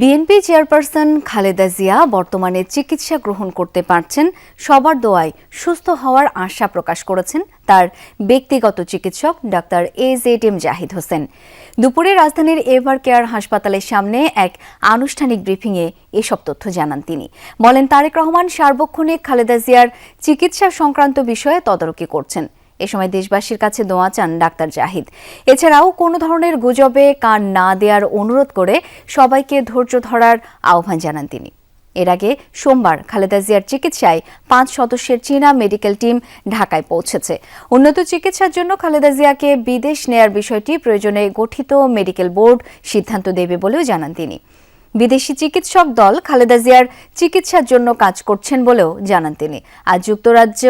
BNP chairperson Khaleda Zia বর্তমানে চিকিৎসা গ্রহণ করতে পারছেন। সবার দোয়ায় সুস্থ হওয়ার আশা প্রকাশ করেছেন তার ব্যক্তিগত চিকিৎসক doctor A Z M Zahid Hossain. দুপুরে রাজধানীর এভার কেয়ার হাসপাতালের সামনে এক আনুষ্ঠানিক ব্রিফিংয়ে এসব তথ্য জানান তিনি। বলেন, তারেক রহমান সার্বক্ষণিক খালেদা জিয়ার চিকিৎসা সংক্রান্ত বিষয়ে তদারকি করছেন। এ সময় দেশবাসীর কাছে দোয়া চান ডাক্তার জাহিদ। এছাড়াও কোনো ধরনের গুজবে কান না দেওয়ার অনুরোধ করে সবাইকে ধৈর্য ধরার আহ্বান জানান তিনি। এর আগে সোমবার খালেদা জিয়ার চিকিৎসায় পাঁচ সদস্যের চীনা মেডিকেল টিম ঢাকায় পৌঁছেছে। উন্নত চিকিৎসার জন্য খালেদা জিয়াকে বিদেশ নেয়ার বিষয়টি প্রয়োজনে গঠিত মেডিকেল বোর্ড সিদ্ধান্ত দেবে বলেও জানান তিনি। বিদেশি চিকিৎসক দল খালেদা জিয়ার চিকিৎসার জন্য কাজ করছেন বলেও জানান তিনি। আজ যুক্তরাজ্য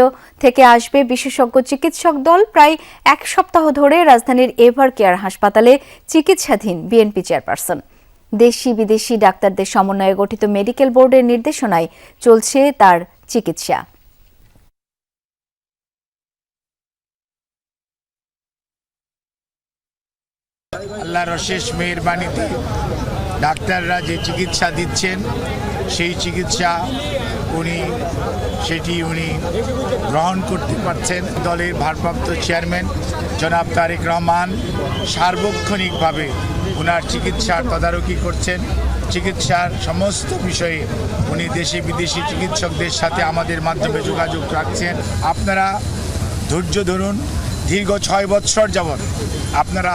থেকে আসবে বিশেষজ্ঞ চিকিৎসক দল প্রায় এক সপ্তাহ ধরে রাজধানীর এভার কেয়ার হাসপাতালে চিকিৎসাধীন বিএনপি চেয়ারপারসন। দেশি বিদেশি ডাক্তারদের সমন্বয়ে গঠিত মেডিকেল বোর্ডের নির্দেশনায় চলছে তার চিকিৎসা। আল্লাহর অশেষ মেহরবানিতে ডাক্তাররা যে চিকিৎসা দিচ্ছেন, সেই চিকিৎসা উনি, সেটি উনি গ্রহণ করতে পারছেন। দলের ভারপ্রাপ্ত চেয়ারম্যান জনাব তারেক রহমান সার্বক্ষণিকভাবে ওনার চিকিৎসার তদারকি করছেন। চিকিৎসার সমস্ত বিষয়ে উনি দেশি বিদেশি চিকিৎসকদের সাথে আমাদের মাধ্যমে যোগাযোগ রাখছেন। আপনারা ধৈর্য ধরুন, দীর্ঘ ছয় বৎসর যাবৎ আপনারা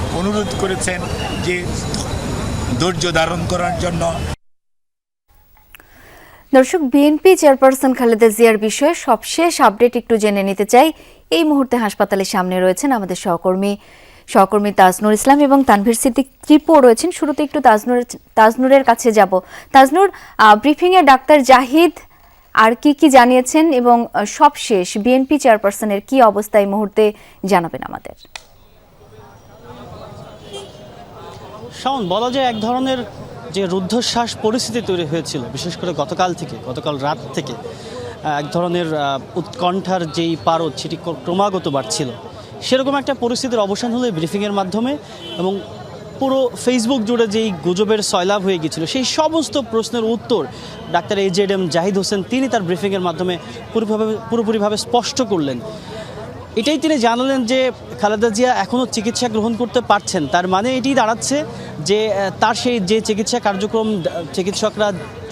অনুরোধ করেছেন যে ধৈর্য ধারণ করার জন্য। দর্শক, বিএনপি চেয়ারপারসন খালেদা জিয়ার বিষয়ে সবশেষ আপডেট একটু জেনে নিতে চাই। এই মুহূর্তে হাসপাতালের সামনে রয়েছেন আমাদের সহকর্মী সহকর্মী তাজনুর ইসলাম এবং তানভীর সিদ্দিক ত্রিপুও রয়েছেন। শুরুতে একটু তাজনুর, তাজনুরের কাছে যাব। তাজনুর ব্রিফিংয়ে ডাক্তার জাহিদ আর কি কি জানিয়েছেন এবং সবশেষ বিএনপি চেয়ারপারসনের কি অবস্থা এই মুহূর্তে জানাবেন আমাদের? শাওন, বলা যায় এক ধরনের যে রুদ্ধশ্বাস পরিস্থিতি তৈরি হয়েছিল, বিশেষ করে গতকাল থেকে, গতকাল রাত থেকে এক ধরনের উৎকণ্ঠার যেই পারদ সেটি ক্রমাগত বাড়ছিল। সেরকম একটা পরিস্থিতির অবসান হলো ব্রিফিংয়ের মাধ্যমে এবং পুরো ফেসবুক জুড়ে যেই গুজবের সয়লাভ হয়ে গিয়েছিল, সেই সমস্ত প্রশ্নের উত্তর doctor A Z M Zahid Hossain, তিনি তার ব্রিফিংয়ের মাধ্যমে পুরোপুরিভাবে পুরোপুরিভাবে স্পষ্ট করলেন। এটাই তিনি জানালেন যে খালেদা জিয়া এখনও চিকিৎসা গ্রহণ করতে পারছেন। তার মানে এটি দাঁড়াচ্ছে যে তার সেই যে চিকিৎসা কার্যক্রম চিকিৎসকরা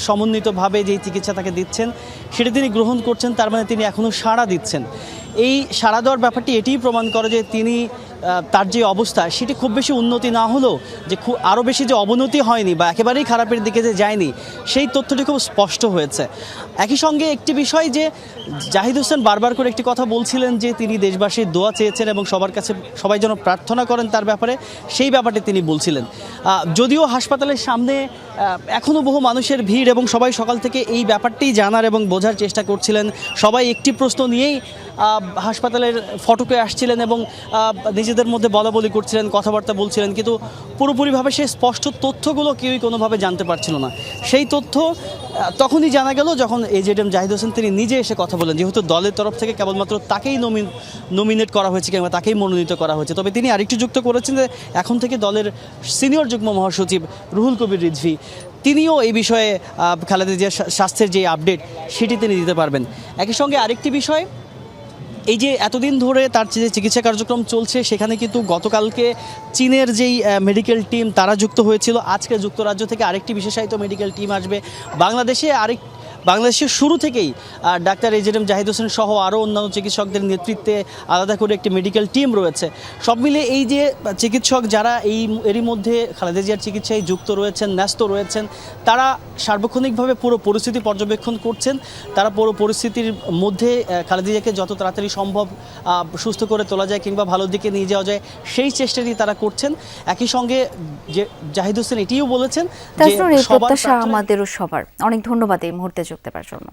সমন্বিতভাবে যে চিকিৎসা তাকে দিচ্ছেন, সেটি তিনি গ্রহণ করছেন, তার মানে তিনি এখনও সাড়া দিচ্ছেন। এই সাড়া দেওয়ার ব্যাপারটি এটিই প্রমাণ করে যে তিনি তার যে অবস্থা সেটি খুব বেশি উন্নতি না হলেও যে খুব আরও বেশি যে অবনতি হয়নি বা একেবারেই খারাপের দিকে যে যায়নি সেই তথ্যটি খুব স্পষ্ট হয়েছে। একই সঙ্গে একটি বিষয় যে জাহিদ হোসেন বারবার করে একটি কথা বলছিলেন যে তিনি দেশবাসীর দোয়া চেয়েছেন এবং সবার কাছে সবাই যেন প্রার্থনা করেন তার ব্যাপারে সেই ব্যাপারটি তিনি বলছিলেন। যদিও হাসপাতালের সামনে এখনও বহু মানুষের ভিড় এবং সবাই সকাল থেকে এই ব্যাপারটি জানার এবং বোঝার চেষ্টা করছিলেন। সবাই একটি প্রশ্ন নিয়েই হাসপাতালের ফটকে আসছিলেন এবং আহ, নিজেদের মধ্যে বলা বলি করছিলেন, কথাবার্তা বলছিলেন, কিন্তু পুরোপুরিভাবে সেই স্পষ্ট তথ্যগুলো কেউই কোনোভাবে জানতে পারছিল না। সেই তথ্য তখনই জানা গেল যখন এজেড এম জাহিদ হোসেন তিনি নিজে এসে কথা বলেন যেহেতু দলের তরফ থেকে কেবলমাত্র তাকেই নমিন নমিনেট করা হয়েছে কিংবা তাকেই মনোনীত করা হয়েছে। তবে তিনি আরেকটু যুক্ত করেছেন যে এখন থেকে দলের সিনিয়র যুগ্ম মহাসচিব রুহুল কবির রিজভি, তিনিও এই বিষয়ে খালেদা জিয়ার স্বাস্থ্যের যে আপডেট, সেটি তিনি দিতে পারবেন। একই সঙ্গে আরেকটি বিষয় এই যে এতদিন ধরে তার যে চিকিৎসা কার্যক্রম চলছে, সেখানে কিন্তু গতকালকে চীনের যেই মেডিকেল টিম তারা যুক্ত হয়েছিল। আজকে যুক্তরাজ্য থেকে আরেকটি বিশেষায়িত মেডিকেল টিম আসবে। বাংলাদেশে আরেক বাংলাদেশের শুরু থেকেই ডাক্তার এজেডএম জাহিদ হোসেন সহ আরও অন্যান্য চিকিৎসকদের নেতৃত্বে আলাদা করে একটি মেডিকেল টিম রয়েছে। সব মিলে এই যে চিকিৎসক যারা এই এরই মধ্যে খালেদা জিয়ার চিকিৎসায় যুক্ত রয়েছেন ন্যস্ত রয়েছেন তারা সার্বক্ষণিকভাবে পুরো পরিস্থিতি পর্যবেক্ষণ করছেন। তারা পুরো পরিস্থিতির মধ্যে খালেদা জিয়াকে যত তাড়াতাড়ি সম্ভব সুস্থ করে তোলা যায় কিংবা ভালোর দিকে নিয়ে যাওয়া যায় সেই চেষ্টাটি তারা করছেন। একই সঙ্গে যে জাহিদ হোসেন এটিও বলেছেন যে সবার আমাদেরও সবার। অনেক ধন্যবাদ এই মুহূর্তে যুক্ত পাওয়ার জন্য